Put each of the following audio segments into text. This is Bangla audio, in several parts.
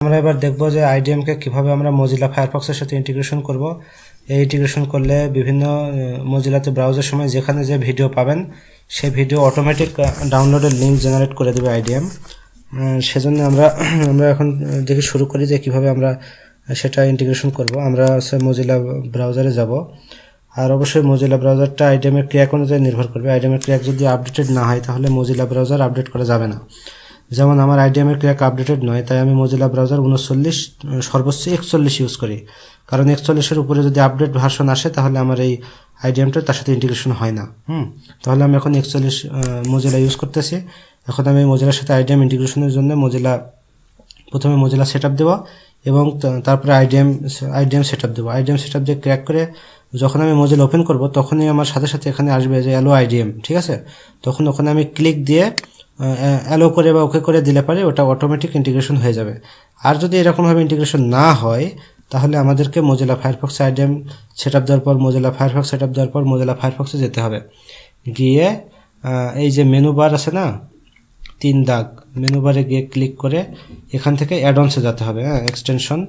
আমরা এবার দেখব যে আইডিএমকে কীভাবে আমরা মজিলা ফায়ারফক্সের সাথে ইন্টিগ্রেশন করব। এই ইন্টিগ্রেশন করলে বিভিন্ন মজিলাতে ব্রাউজার সময় যেখানে যে ভিডিও পাবেন সেই ভিডিও অটোমেটিক ডাউনলোডের লিঙ্ক জেনারেট করে দেবে আইডিএম সেজন্য আমরা আমরা এখন দেখি শুরু করি যে কীভাবে আমরা সেটা ইন্টিগ্রেশন করব। আমরা হচ্ছে মজিলা ব্রাউজারে যাব। আর অবশ্যই মজিলা ব্রাউজারটা আইডিএমের ক্র্যাক অনুযায়ী নির্ভর করবে। আইডিএমের ক্র্যাক যদি আপডেটেড না হয়, তাহলে মজিলা ব্রাউজার আপডেট করা যাবে না। যেমন আমার আইডিএমের ক্র্যাক আপডেটেড নয় তাই আমি মজিলা ব্রাউজার উনচল্লিশ সর্বোচ্চ একচল্লিশ ইউজ করি। কারণ একচল্লিশের উপরে যদি আপডেট ভার্সন আসে তাহলে আমার এই আইডিএমটা তার সাথে ইন্টিগ্রেশন হয় না। হুম। তাহলে আমি এখন একচল্লিশ মজিলা ইউজ করতেছি। এখন আমি মজিলার সাথে আইডিএম ইন্টিগ্রেশনের জন্য মজিলা প্রথমে মজিলা সেট আপ দেবো এবং তারপরে আইডিএম আইডিএম সেট আপ দেবো। আইডিএম সেট আপ দিয়ে ক্র্যাক করে যখন আমি মজিলা ওপেন করব তখনই আমার সাথে সাথে এখানে আসবে যে অ্যালো আইডিএম ঠিক আছে? তখন ওখানে আমি ক্লিক দিয়ে অ্যালো করে বা ওকে করে দিলে পারে, ওটা অটোমেটিক ইন্টিগ্রেশন হয়ে যাবে। আর যদি এরকমভাবে ইন্টিগ্রেশন না হয়, তাহলে আমাদেরকে Mozilla Firefox IDM set up দেওয়ার পর মোজেলা ফায়ারফক্স সেট আপ দেওয়ার পর মোজেলা ফায়ারফক্সে যেতে হবে। গিয়ে এই যে মেনু বার আছে না, তিন দাগ মেনু বারে গিয়ে ক্লিক করে এখান থেকে অ্যাডনসে যেতে হবে হ্যাঁ এক্সটেনশন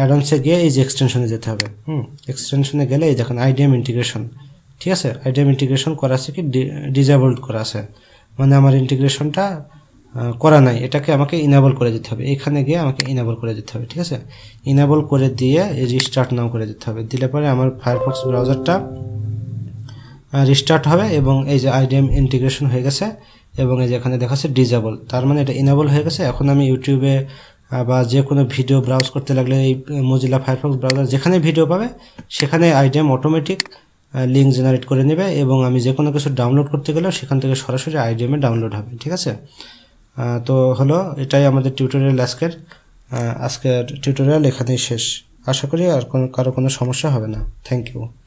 অ্যাডনসে গিয়ে এই যে এক্সটেনশনে যেতে হবে। হুম এক্সটেনশনে গেলে এই দেখেন আইডিএম ইন্টিগ্রেশন ঠিক আছে? আইডিএম ইন্টিগ্রেশন করা আছে কি? ডিজেবলড করা আছে। মানে আমার ইন্টিগ্রেশনটা করা নাই। এটাকে আমাকে ইনেবল করে দিতে হবে। এখানে গিয়ে আমাকে ইনেবল করে দিতে হবে, ঠিক আছে? ইনেবল করে দিয়ে রিস্টার্ট নাও করে দিতে হবে। দিলে পরে আমার ফায়ারফক্স ব্রাউজারটা রিস্টার্ট হবে এবং এই যে আইডিএম ইন্টিগ্রেশন হয়ে গেছে এবং এই যে এখানে দেখাচ্ছে ডিজেবল তার মানে এটা ইনেবল হয়ে গেছে। এখন আমি ইউটিউবে বা যে কোনো ভিডিও ব্রাউজ করতে লাগলে এই মজিলা ফায়ারফক্স ব্রাউজার যেখানে ভিডিও পাবে, সেখানে আইডিএম অটোমেটিক লিঙ্ক জেনারেট করে নেবে এবং আমি যে কোনো কিছু ডাউনলোড করতে গেলেও সেখান থেকে সরাসরি আইডিএমে ডাউনলোড হবে, ঠিক আছে? তো হলো, এটাই আমাদের টিউটোরিয়াল আজকের। আজকের টিউটোরিয়াল এখানেই শেষ। আশা করি আর কোনো, কারও কোনো সমস্যা হবে না। Thank you